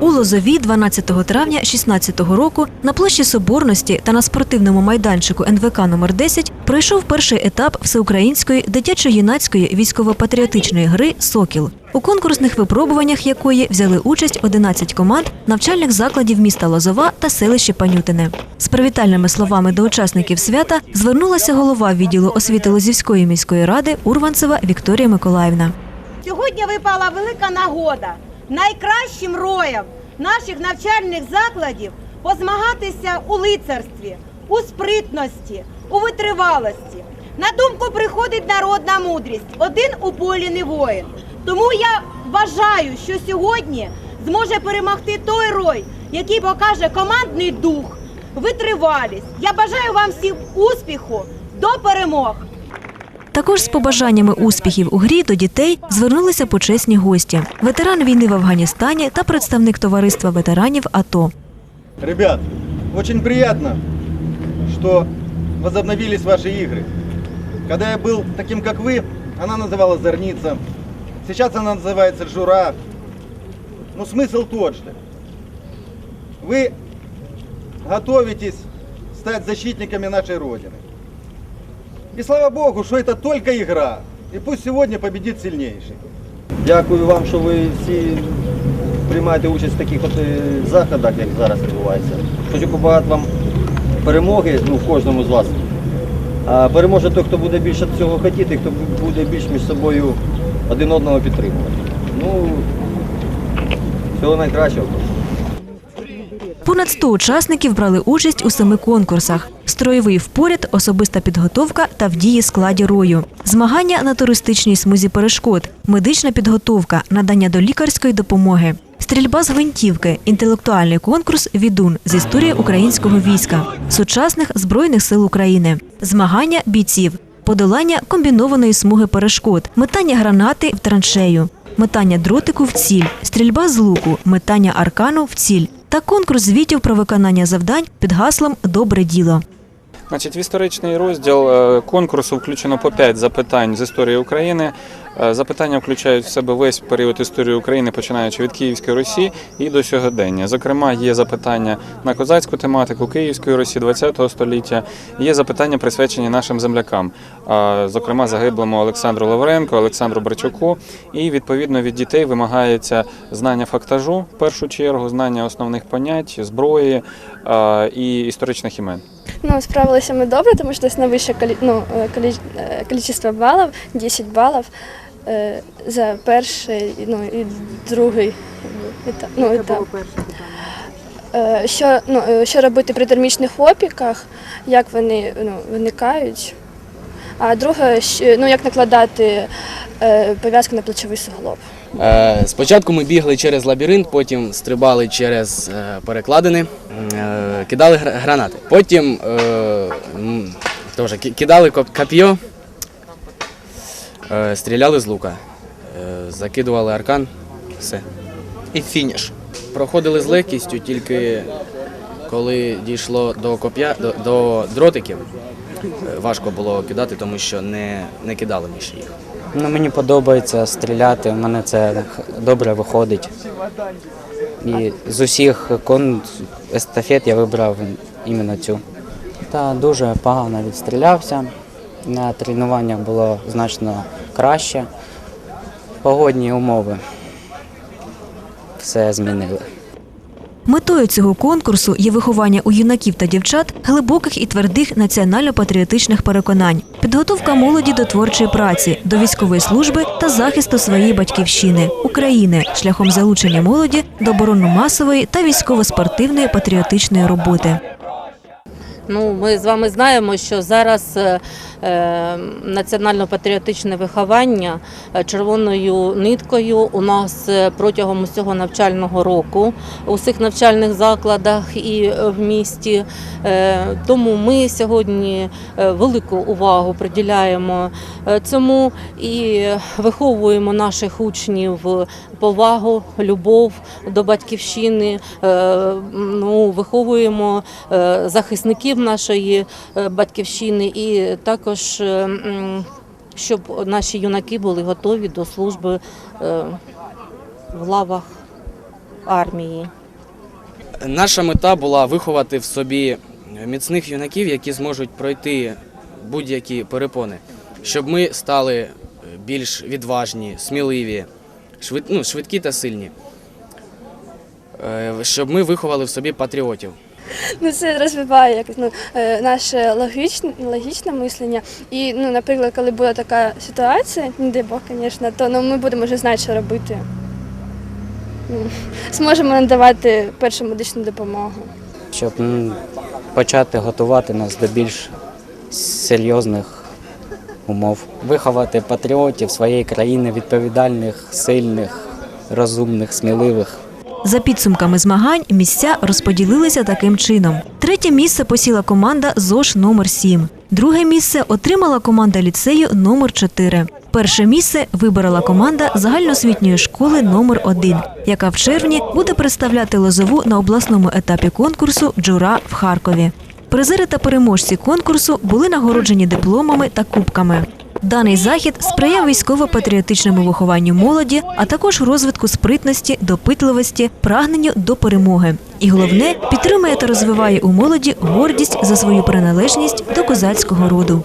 У Лозові 12 травня 16 року на площі Соборності та на спортивному майданчику НВК номер 10 пройшов перший етап всеукраїнської дитячо-юнацької військово-патріотичної гри Сокіл, у конкурсних випробуваннях якої взяли участь 11 команд навчальних закладів міста Лозова та селища Панютине. З привітальними словами до учасників свята звернулася голова відділу освіти Лозівської міської ради Урванцева Вікторія Миколаївна. Сьогодні випала велика нагода найкращим роям наших навчальних закладів позмагатися у лицарстві, у спритності, у витривалості. На думку приходить народна мудрість. Один у полі не воїн. Тому я вважаю, що сьогодні зможе перемогти той рой, який покаже командний дух, витривалість. Я бажаю вам всім успіху до перемог! Також з побажаннями успіхів у грі до дітей звернулися почесні гості: ветеран війни в Афганістані та представник товариства ветеранів АТО. Ребят, очень приятно, что возобновились ваши игры. Когда я был таким, как вы, она называлась Зорница. Сейчас она называется Жура. Но смысл тот же. Вы готовитесь стать защитниками нашей Родины. И слава Богу, что это только игра. И пусть сегодня победит сильнейший. Дякую вам, що ви всі приймаєте участь в таких от е, заходах, як зараз відбувається. Хочу побагати вам перемоги ну, в кожному з вас. А переможе той, хто буде більше цього хотіти, хто буде більш між собою один одного підтримувати. Ну, всього найкращого. Понад 100 учасників брали участь у семи конкурсах: строєвий впоряд, особиста підготовка та в дії складі рою, змагання на туристичній смузі перешкод, медична підготовка, надання до лікарської допомоги. Стрільба з гвинтівки, інтелектуальний конкурс Відун з історії українського війська, сучасних збройних сил України, змагання бійців, подолання комбінованої смуги перешкод, метання гранати в траншею, метання дротику в ціль, стрільба з луку, метання аркану в ціль та конкурс звітів про виконання завдань під гаслом Добре діло. Значить, в історичний розділ е, конкурсу включено по 5 запитань з історії України. Е, Запитання включають в себе весь період історії України, починаючи від Київської Русі і до сьогодення. Зокрема, є запитання на козацьку тематику Київської Русі ХХ століття. Є запитання присвячені нашим землякам, зокрема загиблому Олександру Лавренко, Олександру Брачуку. І відповідно від дітей вимагається знання фактажу в першу чергу, знання основних понять, зброї і історичних імен. Ну, справилися ми добре, тому що десь найвище калі... ну, е, калі... е, кількість балів, 10 балів за перший ну, і другий етап. Ну, етап. Е, Що, ну, е, що робити при термічних опіках, як вони ну, виникають. А друге, що- ну, як накладати е, пов'язку на плечовий суглоб. Е, Спочатку ми бігли через лабіринт, потім стрибали через е, перекладини, е, кидали гра- гранати. Потім е, м, теж кидали коп- коп'є, е, стріляли з лука, е, закидували аркан, все. І фініш. Проходили з легкістю, тільки коли дійшло до коп'я, до, до дротиків, е, важко було кидати, тому що не, не кидали ми ще їх. Ну, мені подобається стріляти, у мене це добре виходить. І з усіх кон естафет я вибрав іменно цю. Та дуже погано відстрілявся. На тренуваннях було значно краще. Погодні умови все змінили. Метою цього конкурсу є виховання у юнаків та дівчат глибоких і твердих національно-патріотичних переконань, підготовка молоді до творчої праці, до військової служби та захисту своєї батьківщини України шляхом залучення молоді до оборонно-масової та військово-спортивної патріотичної роботи. Ну, ми з вами знаємо, що зараз е, національно-патріотичне виховання е, червоною ниткою у нас е, протягом усього навчального року у всіх навчальних закладах і е, в місті. Е, Тому ми сьогодні е, велику увагу приділяємо е, цьому і виховуємо наших учнів повагу, любов до батьківщини. е, Ну, виховуємо е, захисників нашої е, батьківщини і також, е, м, щоб наші юнаки були готові до служби е, в лавах армії. Наша мета була виховати в собі міцних юнаків, які зможуть пройти будь-які перепони, щоб ми стали е, більш відважні, сміливі, швид, ну, швидкі та сильні. Е, Щоб ми виховали в собі патріотів. Ну, це розвиває якось ну, е, наше логічне, логічне мислення. І, ну, наприклад, коли буде така ситуація, не дай Бог, звісно, то ну, ми будемо вже знати, що робити. Ну, Зможемо надавати першу медичну допомогу. щоб почати готувати нас до більш серйозних умов. Виховати патріотів своєї країни, відповідальних, сильних, розумних, сміливих. За підсумками змагань місця розподілилися таким чином: третє місце посіла команда ЗОЖ номер 7 друге місце отримала команда ліцею номер 4 Перше місце виборола команда загальноосвітньої школи номер 1 яка в червні буде представляти лозову на обласному етапі конкурсу Джура в Харкові. Призери та переможці конкурсу були нагороджені дипломами та кубками. Даний захід сприяв військово-патріотичному вихованню молоді, а також розвитку спритності, допитливості, прагненню до перемоги. І головне підтримує та розвиває у молоді гордість за свою приналежність до козацького роду.